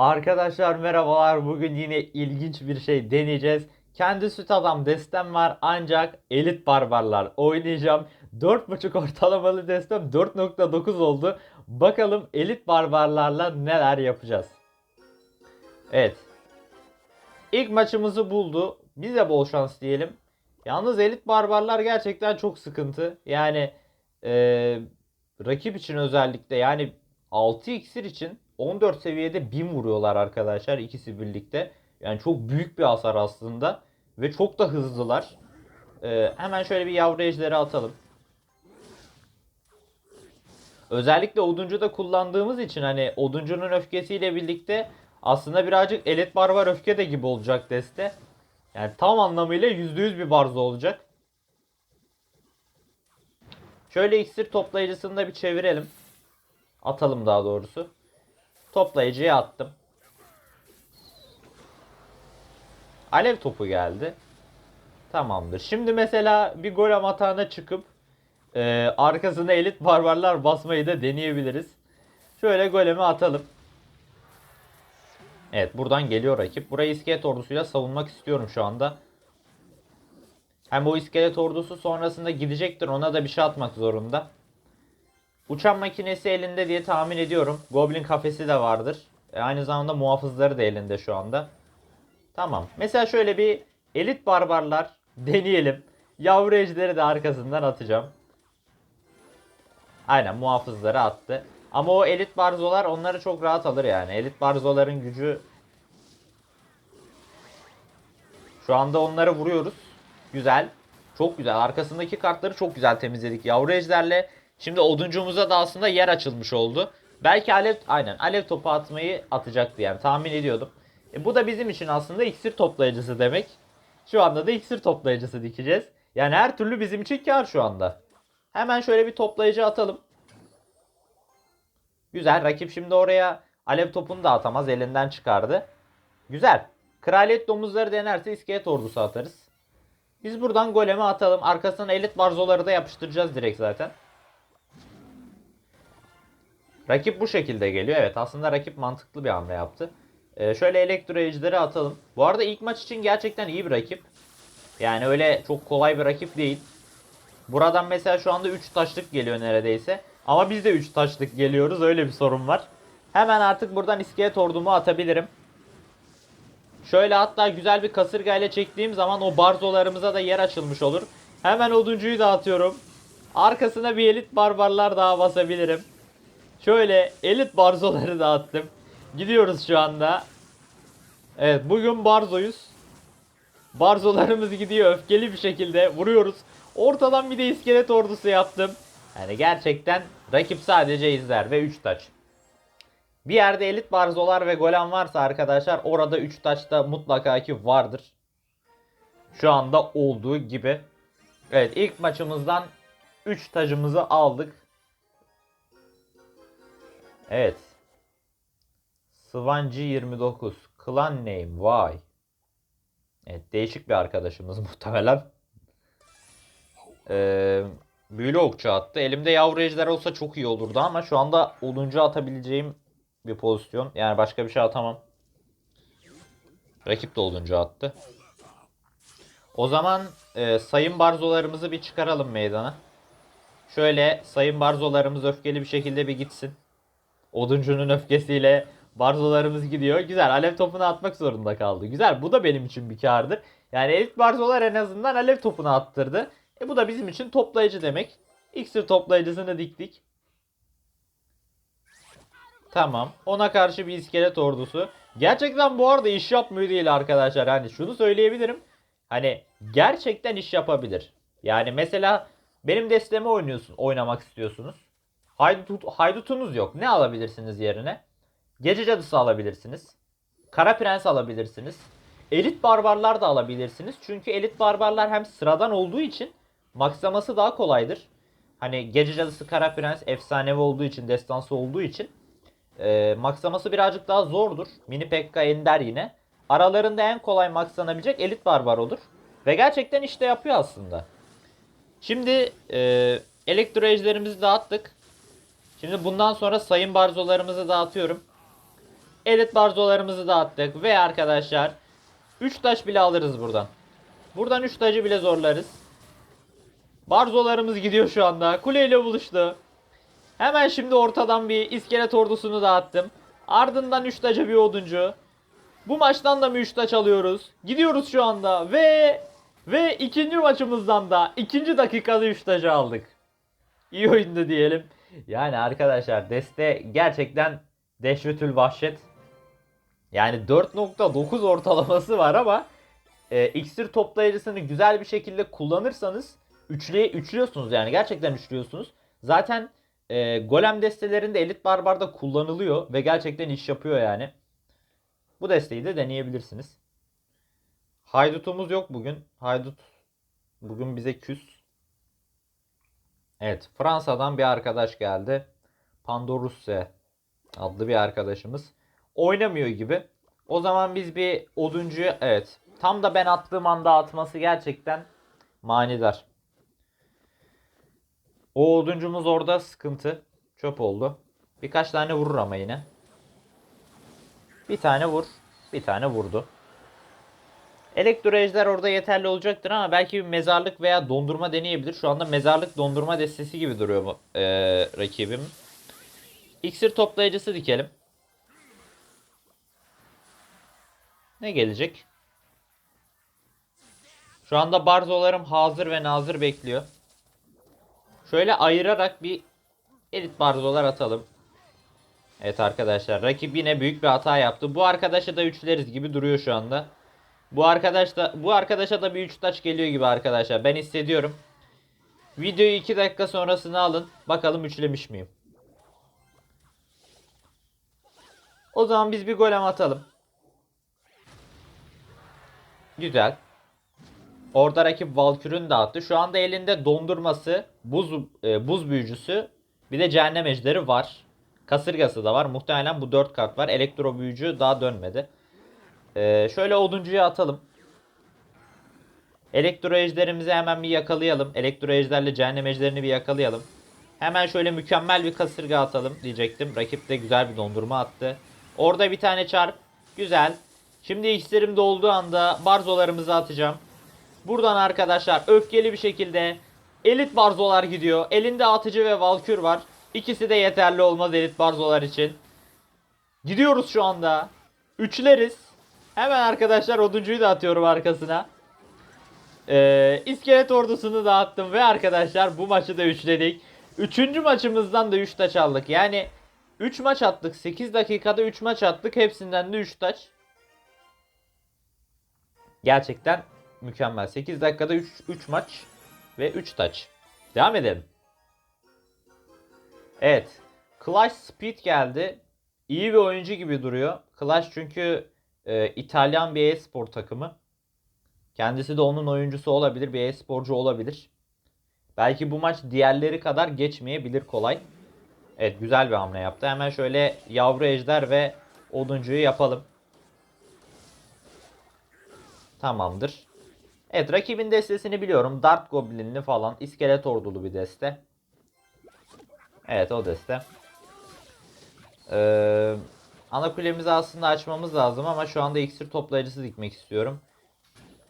Arkadaşlar merhabalar. Bugün yine ilginç bir şey deneyeceğiz. Kendi süt adam destem var ancak elit barbarlar oynayacağım. 4.5 ortalamalı destem 4.9 oldu. Bakalım elit barbarlarla neler yapacağız. Evet. İlk maçımızı buldu. Bize bol şans diyelim. Yalnız elit barbarlar gerçekten çok sıkıntı. Yani eee, rakip için özellikle yani 6 iksir için 14 seviyede 1000 vuruyorlar arkadaşlar ikisi birlikte. Yani çok büyük bir hasar aslında. Ve çok da hızlılar. Ee, hemen şöyle bir yavru ejderi atalım. Özellikle oduncu da kullandığımız için hani oduncunun öfkesiyle birlikte aslında birazcık elit barbar öfke de gibi olacak deste. Yani tam anlamıyla %100 bir barzo olacak. Şöyle iksir toplayıcısını da bir çevirelim. Atalım daha doğrusu. Toplayıcıya attım. Alev topu geldi. Tamamdır. Şimdi mesela bir golem atağına çıkıp e, arkasına elit barbarlar basmayı da deneyebiliriz. Şöyle golemi atalım. Evet buradan geliyor rakip. Burayı iskelet ordusuyla savunmak istiyorum şu anda. Hem o iskelet ordusu sonrasında gidecektir. Ona da bir şey atmak zorunda. Uçan makinesi elinde diye tahmin ediyorum. Goblin kafesi de vardır. E, aynı zamanda muhafızları da elinde şu anda. Tamam. Mesela şöyle bir elit barbarlar deneyelim. Yavru ejderi de arkasından atacağım. Aynen muhafızları attı. Ama o elit barzolar onları çok rahat alır yani. Elit barzoların gücü şu anda onları vuruyoruz. Güzel. Çok güzel. Arkasındaki kartları çok güzel temizledik. Yavru ejderle şimdi oduncumuza da aslında yer açılmış oldu. Belki alev aynen alev topu atmayı atacaktı yani tahmin ediyordum. E, bu da bizim için aslında iksir toplayıcısı demek. Şu anda da iksir toplayıcısı dikeceğiz. Yani her türlü bizim için kar şu anda. Hemen şöyle bir toplayıcı atalım. Güzel. Rakip şimdi oraya alev topunu da atamaz. Elinden çıkardı. Güzel. Kraliyet domuzları denerse iskelet ordusu atarız. Biz buradan golemi atalım. Arkasına elit barzoları da yapıştıracağız direkt zaten. Rakip bu şekilde geliyor. Evet aslında rakip mantıklı bir hamle yaptı. Ee, şöyle elektro ejderi atalım. Bu arada ilk maç için gerçekten iyi bir rakip. Yani öyle çok kolay bir rakip değil. Buradan mesela şu anda 3 taşlık geliyor neredeyse. Ama biz de 3 taşlık geliyoruz. Öyle bir sorun var. Hemen artık buradan iskelet ordumu atabilirim. Şöyle hatta güzel bir kasırgayla çektiğim zaman o barzolarımıza da yer açılmış olur. Hemen oduncuyu da atıyorum. Arkasına bir elit barbarlar daha basabilirim. Şöyle elit barzoları da attım. Gidiyoruz şu anda. Evet bugün barzoyuz. Barzolarımız gidiyor öfkeli bir şekilde vuruyoruz. Ortadan bir de iskelet ordusu yaptım. Yani gerçekten rakip sadece izler ve 3 taç. Bir yerde elit barzolar ve golem varsa arkadaşlar orada 3 taç da mutlaka ki vardır. Şu anda olduğu gibi. Evet ilk maçımızdan 3 tacımızı aldık. Evet. Swancı 29. Clan name vay. Evet değişik bir arkadaşımız muhtemelen. Ee, büyülü okçu attı. Elimde yavru ejder olsa çok iyi olurdu ama şu anda olunca atabileceğim bir pozisyon. Yani başka bir şey atamam. Rakip de olunca attı. O zaman e, sayın barzolarımızı bir çıkaralım meydana. Şöyle sayın barzolarımız öfkeli bir şekilde bir gitsin. Oduncunun öfkesiyle barzolarımız gidiyor. Güzel alev topunu atmak zorunda kaldı. Güzel bu da benim için bir kardır. Yani elit barzolar en azından alev topunu attırdı. E bu da bizim için toplayıcı demek. İksir toplayıcısını diktik. Tamam. Ona karşı bir iskelet ordusu. Gerçekten bu arada iş yapmıyor değil arkadaşlar. Hani şunu söyleyebilirim. Hani gerçekten iş yapabilir. Yani mesela benim desteme oynuyorsun, oynamak istiyorsunuz. Haydut, haydutunuz yok. Ne alabilirsiniz yerine? Gece cadısı alabilirsiniz. Kara prens alabilirsiniz. Elit barbarlar da alabilirsiniz. Çünkü elit barbarlar hem sıradan olduğu için maksaması daha kolaydır. Hani gece cadısı kara prens efsanevi olduğu için, destansı olduğu için e, maksaması birazcık daha zordur. Mini Pekka Ender yine. Aralarında en kolay maksanabilecek elit barbar olur. Ve gerçekten işte yapıyor aslında. Şimdi e, elektro ejderimizi dağıttık. Şimdi bundan sonra sayın barzolarımızı dağıtıyorum. Elit barzolarımızı da attık. Ve arkadaşlar 3 taş bile alırız buradan. Buradan 3 tacı bile zorlarız. Barzolarımız gidiyor şu anda. Kuleyle buluştu. Hemen şimdi ortadan bir iskelet ordusunu dağıttım. Ardından 3 taca bir oduncu. Bu maçtan da mı 3 taç alıyoruz? Gidiyoruz şu anda ve ve ikinci maçımızdan da ikinci dakikada 3 tacı aldık. İyi oyundu diyelim. Yani arkadaşlar deste gerçekten dehşetül vahşet. Yani 4.9 ortalaması var ama e, iksir toplayıcısını güzel bir şekilde kullanırsanız üçlüye üçlüyorsunuz yani gerçekten üçlüyorsunuz. Zaten e, golem destelerinde elit barbarda kullanılıyor ve gerçekten iş yapıyor yani. Bu desteği de deneyebilirsiniz. Haydutumuz yok bugün. Haydut bugün bize küs. Evet Fransa'dan bir arkadaş geldi. Pandorusse adlı bir arkadaşımız. Oynamıyor gibi. O zaman biz bir oduncuyu evet tam da ben attığım anda atması gerçekten manidar. O oduncumuz orada sıkıntı. Çöp oldu. Birkaç tane vurur ama yine. Bir tane vur. Bir tane vurdu. Elektro orada yeterli olacaktır ama belki bir mezarlık veya dondurma deneyebilir. Şu anda mezarlık dondurma destesi gibi duruyor bu e, rakibim. İksir toplayıcısı dikelim. Ne gelecek? Şu anda barzolarım hazır ve nazır bekliyor. Şöyle ayırarak bir elit barzolar atalım. Evet arkadaşlar rakip yine büyük bir hata yaptı. Bu arkadaşa da üçleriz gibi duruyor şu anda. Bu arkadaş da bu arkadaşa da bir 3 taç geliyor gibi arkadaşlar. Ben hissediyorum. Videoyu 2 dakika sonrasını alın. Bakalım üçlemiş miyim? O zaman biz bir golem atalım. Güzel. Orada rakip Valkür'ün dağıttı. Şu anda elinde dondurması, buz e, buz büyücüsü, bir de cehennem ejderi var. Kasırgası da var. Muhtemelen bu 4 kart var. Elektro büyücü daha dönmedi. Ee, şöyle oduncuya atalım. Elektro ejderimizi hemen bir yakalayalım. Elektro ejderle cehennem ejderini bir yakalayalım. Hemen şöyle mükemmel bir kasırga atalım diyecektim. Rakip de güzel bir dondurma attı. Orada bir tane çarp. Güzel. Şimdi iksirim dolduğu anda barzolarımızı atacağım. Buradan arkadaşlar öfkeli bir şekilde elit barzolar gidiyor. Elinde atıcı ve valkür var. İkisi de yeterli olmaz elit barzolar için. Gidiyoruz şu anda. Üçleriz. Hemen arkadaşlar oduncuyu da atıyorum arkasına. Ee, iskelet ordusunu da attım ve arkadaşlar bu maçı da üçledik. Üçüncü maçımızdan da 3 taç aldık. Yani 3 maç attık. 8 dakikada 3 maç attık. Hepsinden de 3 taç. Gerçekten mükemmel. 8 dakikada 3, 3 maç ve 3 taç. Devam edelim. Evet. Clash Speed geldi. İyi bir oyuncu gibi duruyor. Clash çünkü e, İtalyan bir e-spor takımı. Kendisi de onun oyuncusu olabilir. Bir e-sporcu olabilir. Belki bu maç diğerleri kadar geçmeyebilir kolay. Evet güzel bir hamle yaptı. Hemen şöyle yavru ejder ve oduncuyu yapalım. Tamamdır. Evet rakibin destesini biliyorum. Dart Goblin'li falan. iskelet ordulu bir deste. Evet o deste. Ee, ana kulemizi aslında açmamız lazım ama şu anda iksir toplayıcısı dikmek istiyorum.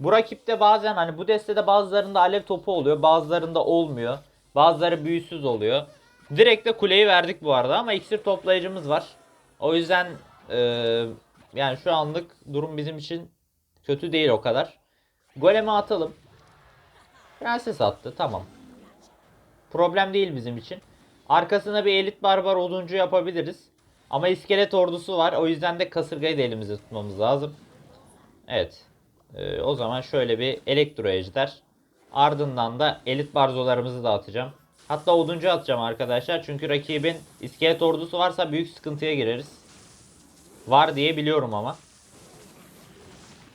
Bu rakipte bazen hani bu destede bazılarında alev topu oluyor. Bazılarında olmuyor. Bazıları büyüsüz oluyor. Direkt de kuleyi verdik bu arada ama iksir toplayıcımız var. O yüzden e, yani şu anlık durum bizim için kötü değil o kadar. Golemi atalım. Prenses attı tamam. Problem değil bizim için. Arkasına bir elit barbar oduncu yapabiliriz. Ama iskelet ordusu var. O yüzden de kasırgayı da elimizde tutmamız lazım. Evet. Ee, o zaman şöyle bir elektro ejder. Ardından da elit barzolarımızı da atacağım. Hatta oduncu atacağım arkadaşlar. Çünkü rakibin iskelet ordusu varsa büyük sıkıntıya gireriz. Var diye biliyorum ama.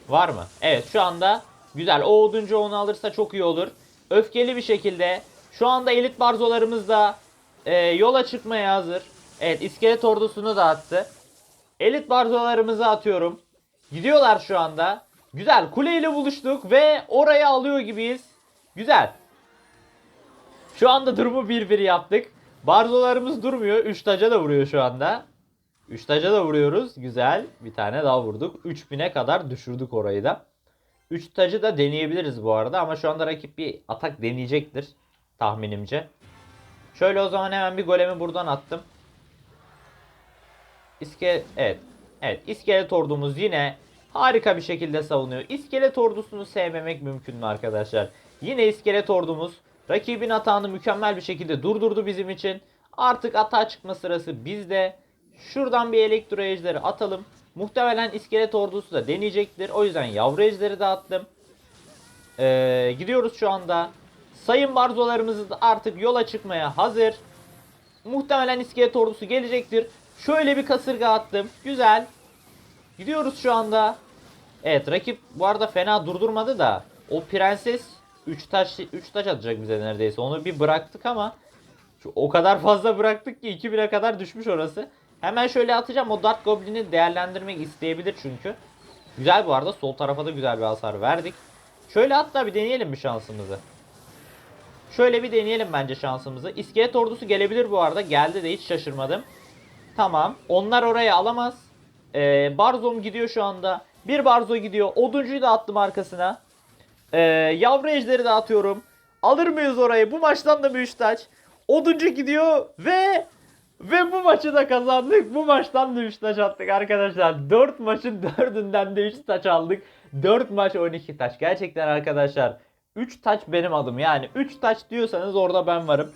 Var mı? Evet şu anda güzel. O oduncu onu alırsa çok iyi olur. Öfkeli bir şekilde şu anda elit barzolarımız da e, yola çıkmaya hazır. Evet iskelet ordusunu da attı. Elit barzolarımızı atıyorum. Gidiyorlar şu anda. Güzel kuleyle buluştuk ve oraya alıyor gibiyiz. Güzel. Şu anda durumu 1-1 yaptık. Barzolarımız durmuyor. 3 taca da vuruyor şu anda. 3 taca da vuruyoruz. Güzel. Bir tane daha vurduk. 3000'e kadar düşürdük orayı da. 3 tacı da deneyebiliriz bu arada ama şu anda rakip bir atak deneyecektir tahminimce. Şöyle o zaman hemen bir golemi buradan attım. İske evet. Evet, iskelet ordumuz yine harika bir şekilde savunuyor. İskelet ordusunu sevmemek mümkün mü arkadaşlar? Yine iskelet ordumuz rakibin atağını mükemmel bir şekilde durdurdu bizim için. Artık atağa çıkma sırası bizde. Şuradan bir elektro ejderi atalım. Muhtemelen iskelet ordusu da deneyecektir. O yüzden yavru ejderi de attım. Ee, gidiyoruz şu anda. Sayın barzolarımız artık yola çıkmaya hazır. Muhtemelen iskelet ordusu gelecektir. Şöyle bir kasırga attım. Güzel. Gidiyoruz şu anda. Evet rakip bu arada fena durdurmadı da o prenses 3 taş 3 taş atacak bize neredeyse. Onu bir bıraktık ama o kadar fazla bıraktık ki 2000'e kadar düşmüş orası. Hemen şöyle atacağım. O Dart Goblin'i değerlendirmek isteyebilir çünkü. Güzel bu arada. Sol tarafa da güzel bir hasar verdik. Şöyle hatta bir deneyelim bir şansımızı. Şöyle bir deneyelim bence şansımızı. İskelet ordusu gelebilir bu arada. Geldi de hiç şaşırmadım. Tamam. Onlar oraya alamaz. Ee, Barzom gidiyor şu anda. Bir Barzo gidiyor. Oduncuyu da attım arkasına. Ee, yavru ejderi de atıyorum. Alır mıyız orayı? Bu maçtan da bir üç taç. Oduncu gidiyor ve ve bu maçı da kazandık. Bu maçtan da 3 taç attık arkadaşlar. 4 maçın 4'ünden de 3 taç aldık. 4 maç 12 taç. Gerçekten arkadaşlar 3 taç benim adım. Yani 3 taç diyorsanız orada ben varım.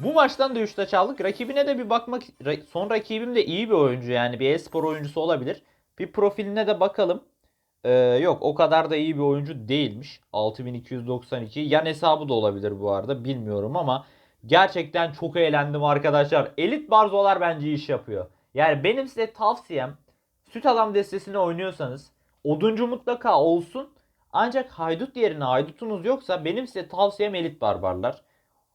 Bu maçtan da 3 taç aldık. Rakibine de bir bakmak... Son rakibim de iyi bir oyuncu yani. Bir e-spor oyuncusu olabilir. Bir profiline de bakalım. Ee, yok o kadar da iyi bir oyuncu değilmiş. 6292. Yan hesabı da olabilir bu arada. Bilmiyorum ama gerçekten çok eğlendim arkadaşlar. Elit barzolar bence iş yapıyor. Yani benim size tavsiyem süt adam destesini oynuyorsanız oduncu mutlaka olsun. Ancak haydut yerine haydutunuz yoksa benim size tavsiyem elit barbarlar.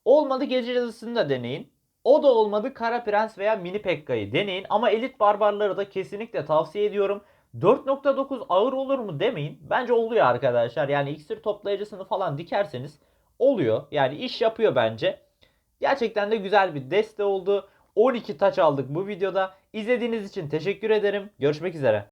Olmadı gece yazısını da deneyin. O da olmadı Kara Prens veya Mini Pekka'yı deneyin. Ama elit barbarları da kesinlikle tavsiye ediyorum. 4.9 ağır olur mu demeyin. Bence oluyor arkadaşlar. Yani iksir toplayıcısını falan dikerseniz oluyor. Yani iş yapıyor bence. Gerçekten de güzel bir deste oldu. 12 taç aldık bu videoda. İzlediğiniz için teşekkür ederim. Görüşmek üzere.